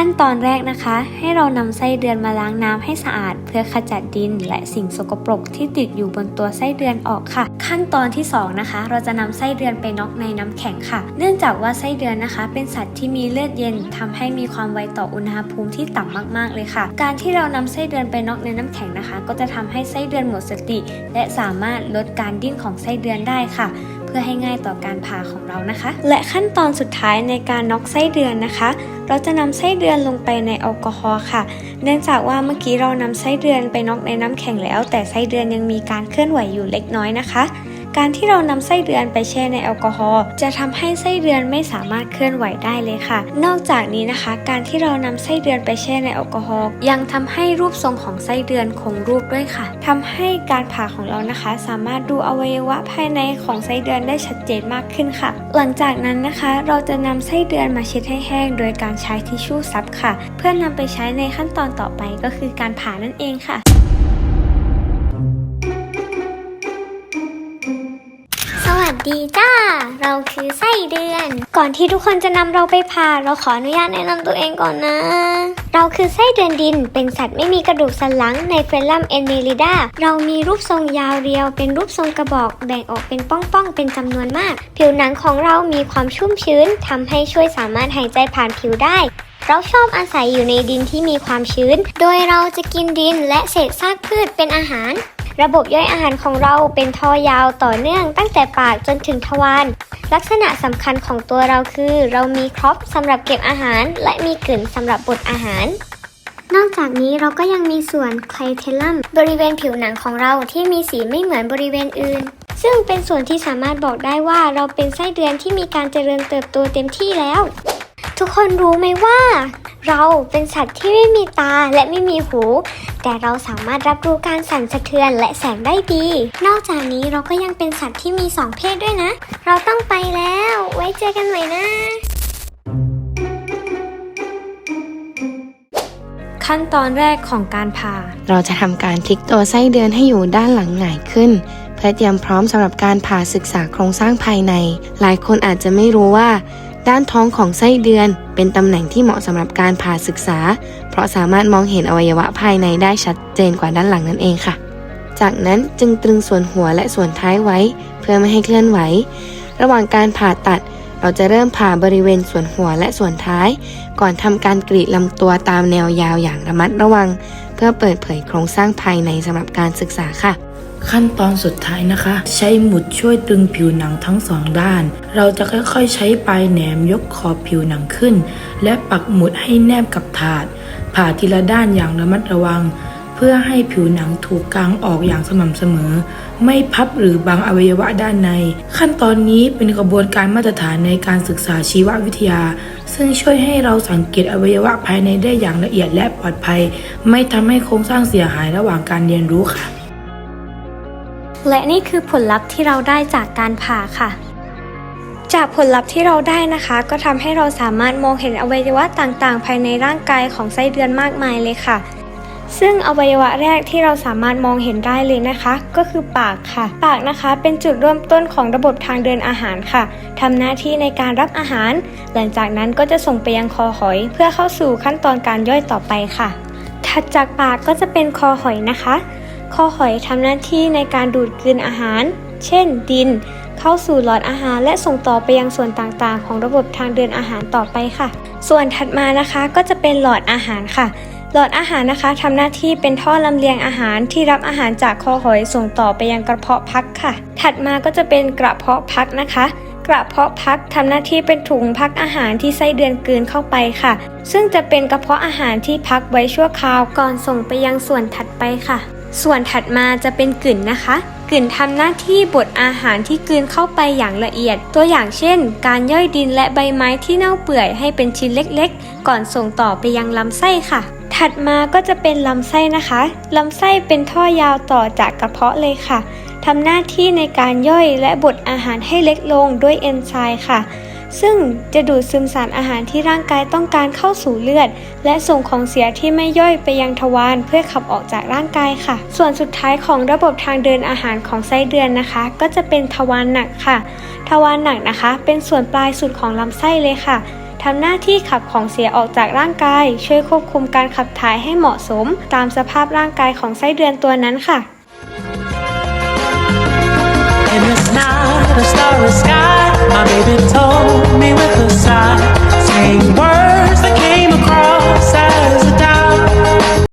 ขั้นตอนแรกนะคะ ให้เรานำไส้เดือนมาล้างน้ำให้สะอาด เพื่อขจัดดินและสิ่งสกปรกที่ติดอยู่บนตัวไส้เดือนออกค่ะ ขั้นตอนที่สองนะคะ เราจะนำไส้เดือนไปน็อกในน้ำแข็งค่ะ เนื่องจากว่าไส้เดือนนะคะ เป็นสัตว์ที่มีเลือดเย็นทำให้มีความไวต่ออุณหภูมิที่ต่ำมากๆเลยค่ะ การที่เรานำไส้เดือนไปน็อกในน้ำแข็งนะคะ ก็จะทำให้ไส้เดือนหมดสติ และสามารถลดการดิ้นของไส้เดือนได้ค่ะ พื่อให้ง่ายต่อการผ่าของเรานะคะ และขั้นตอนสุดท้ายในการน็อกไส้เดือนนะคะ เราจะนำไส้เดือนลงไปในแอลกอฮอล์ค่ะ เนื่องจากว่าเมื่อกี้เรานำไส้เดือนไปน็อกในน้ำแข็งแล้ว แต่ไส้เดือนยังมีการเคลื่อนไหวอยู่เล็กน้อยนะคะ การที่เรานำไส้เดือนไปแช่ในแอลกอฮอล์จะทำให้ไส้เดือนไม่สามารถเคลื่อนไหวได้เลยค่ะ นอกจากนี้นะคะ การที่เรานำไส้เดือนไปแช่ในแอลกอฮอล์ยังทำให้รูปทรงของไส้เดือนคงรูปด้วยค่ะทำให้การผ่าของเรานะคะ สามารถดูอวัยวะภายในของไส้เดือนได้ชัดเจนมากขึ้นค่ะ หลังจากนั้นนะคะ เราจะนำไส้เดือนมาเช็ดให้แห้ง โดยการใช้ทิชชู่ซับค่ะ เพื่อนำไปใช้ในขั้นตอนต่อไปก็คือการผ่านั่นเองค่ะ ดีจ้า เราคือไส้เดือน ก่อนที่ทุกคนจะนำเราไปผ่าเราขออนุญาตแนะนำตัวเองก่อนนะ เราคือไส้เดือนดิน เป็นสัตว์ไม่มีกระดูกสันหลังในเฟลลัมเอเนลิดาเรามีรูปทรงยาวเรียว เป็นรูปทรงกระบอกแบ่งออกเป็นป้องๆ เป็นจำนวนมาก ผิวหนังของเรามีความชุ่มชื้นทำให้ช่วยสามารถหายใจผ่านผิวได้เราชอบอาศัยอยู่ในดินที่มีความชื้น โดยเราจะกินดินและเศษซากพืชเป็นอาหาร ระบบย่อยอาหารของเราเป็นท่อยาวต่อเนื่องตั้งแต่ปากจนถึงทวาร ลักษณะสำคัญของตัวเราคือ เรามีครอปสำหรับเก็บอาหาร และมีกลืนสำหรับบดอาหาร นอกจากนี้เราก็ยังมีส่วนไคลเทลัมบริเวณผิวหนังของเราที่มีสีไม่เหมือนบริเวณอื่น ซึ่งเป็นส่วนที่สามารถบอกได้ว่าเราเป็นไส้เดือนที่มีการเจริญเติบโตเต็มที่แล้ว ทุกคนรู้ไหมว่า เราเป็นสัตว์ที่ไม่มีตาและไม่มีหู แต่เราสามารถรับรู้การสั่นสะเทือนและแสงได้ดี นอกจากนี้เราก็ยังเป็นสัตว์ที่มีสองเพศด้วยนะ เราต้องไปแล้ว ไว้เจอกันใหม่นะ ขั้นตอนแรกของการผ่า เราจะทำการพลิกตัวไส้เดือนให้อยู่ด้านหลังหงายขึ้นเพื่อเตรียมพร้อมสำหรับการผ่าศึกษาโครงสร้างภายใน หลายคนอาจจะไม่รู้ว่า ด้านท้องของไส้เดือน เป็นตำแหน่งที่เหมาะสำหรับการผ่าศึกษา เพราะสามารถมองเห็นอวัยวะภายในได้ชัดเจนกว่าด้านหลังนั่นเองค่ะ จากนั้นจึงตรึงส่วนหัวและส่วนท้ายไว้ เพื่อไม่ให้เคลื่อนไหว ระหว่างการผ่าตัด เราจะเริ่มผ่าบริเวณส่วนหัวและส่วนท้าย ก่อนทำการกรีดลำตัวตามแนวยาวอย่างระมัดระวัง เพื่อเปิดเผยโครงสร้างภายในสำหรับการศึกษาค่ะ ขั้นตอนสุดท้ายนะคะ ใช้หมุดช่วยตึงผิวหนังทั้งสองด้าน เราจะค่อยๆ ใช้ปลายแหนมยกขอบผิวหนังขึ้น และปักหมุดให้แนบกับถาด ผ่าทีละด้านอย่างระมัดระวัง เพื่อให้ผิวหนังถูกกางออกอย่างสม่ำเสมอ ไม่พับหรือบังอวัยวะด้านใน ขั้นตอนนี้เป็นกระบวนการมาตรฐานในการศึกษาชีววิทยา ซึ่งช่วยให้เราสังเกตอวัยวะภายในได้อย่างละเอียดและปลอดภัย ไม่ทำให้โครงสร้างเสียหายระหว่างการเรียนรู้ค่ะ และนี่คือผลลัพธ์ที่เราได้จากการผ่าค่ะ จากผลลัพธ์ที่เราได้นะคะ ก็ทำให้เราสามารถมองเห็นอวัยวะต่างๆ ภายในร่างกายของไส้เดือนมากมายเลยค่ะ ซึ่งอวัยวะแรกที่เราสามารถมองเห็นได้เลยนะคะ ก็คือปากค่ะ ปากนะคะเป็นจุดเริ่มต้นของระบบทางเดินอาหารค่ะทำหน้าที่ในการรับอาหาร หลังจากนั้นก็จะส่งไปยังคอหอย เพื่อเข้าสู่ขั้นตอนการย่อยต่อไปค่ะถัดจากปากก็จะเป็นคอหอยนะคะ คอหอยทำหน้าที่ในการดูดกลืนอาหาร เช่น ดิน เข้าสู่หลอดอาหารและส่งต่อไปยังส่วนต่างๆ ของระบบทางเดินอาหารต่อไปค่ะ ส่วนถัดมานะคะก็จะเป็นหลอดอาหารค่ะหลอดอาหารนะคะทำหน้าที่เป็นท่อลำเลียงอาหารที่รับอาหารจากคอหอยส่งต่อไปยังกระเพาะพักค่ะ ถัดมาก็จะเป็นกระเพาะพักนะคะ กระเพาะพักทำหน้าที่เป็นถุงพักอาหารที่ไส้เดือนกลืนเข้าไปค่ะ ซึ่งจะเป็นกระเพาะอาหารที่พักไว้ชั่วคราวก่อนส่งไปยังส่วนถัดไปค่ะ ส่วนถัดมาจะเป็นกลิ่นนะคะ กลิ่นทำหน้าที่บดอาหารที่กลืนเข้าไปอย่างละเอียด ตัวอย่างเช่น การย่อยดินและใบไม้ที่เน่าเปื่อยให้เป็นชิ้นเล็กๆ ก่อนส่งต่อไปยังลำไส้ค่ะ ถัดมาก็จะเป็นลำไส้นะคะ ลำไส้เป็นท่อยาวต่อจากกระเพาะเลยค่ะทำหน้าที่ในการย่อยและบดอาหารให้เล็กลงด้วยเอนไซม์ค่ะ ซึ่งจะดูดซึมสารอาหารที่ร่างกายต้องการเข้าสู่เลือด และส่งของเสียที่ไม่ย่อยไปยังทวารเพื่อขับออกจากร่างกายค่ะ ส่วนสุดท้ายของระบบทางเดินอาหารของไส้เดือนนะคะ ก็จะเป็นทวารหนักค่ะ ทวารหนักนะคะ เป็นส่วนปลายสุดของลำไส้เลยค่ะทำหน้าที่ขับของเสียออกจากร่างกาย ช่วยควบคุมการขับถ่ายให้เหมาะสม ตามสภาพร่างกายของไส้เดือนตัวนั้นค่ะ In this night, a starry sky, my baby told side. Same word.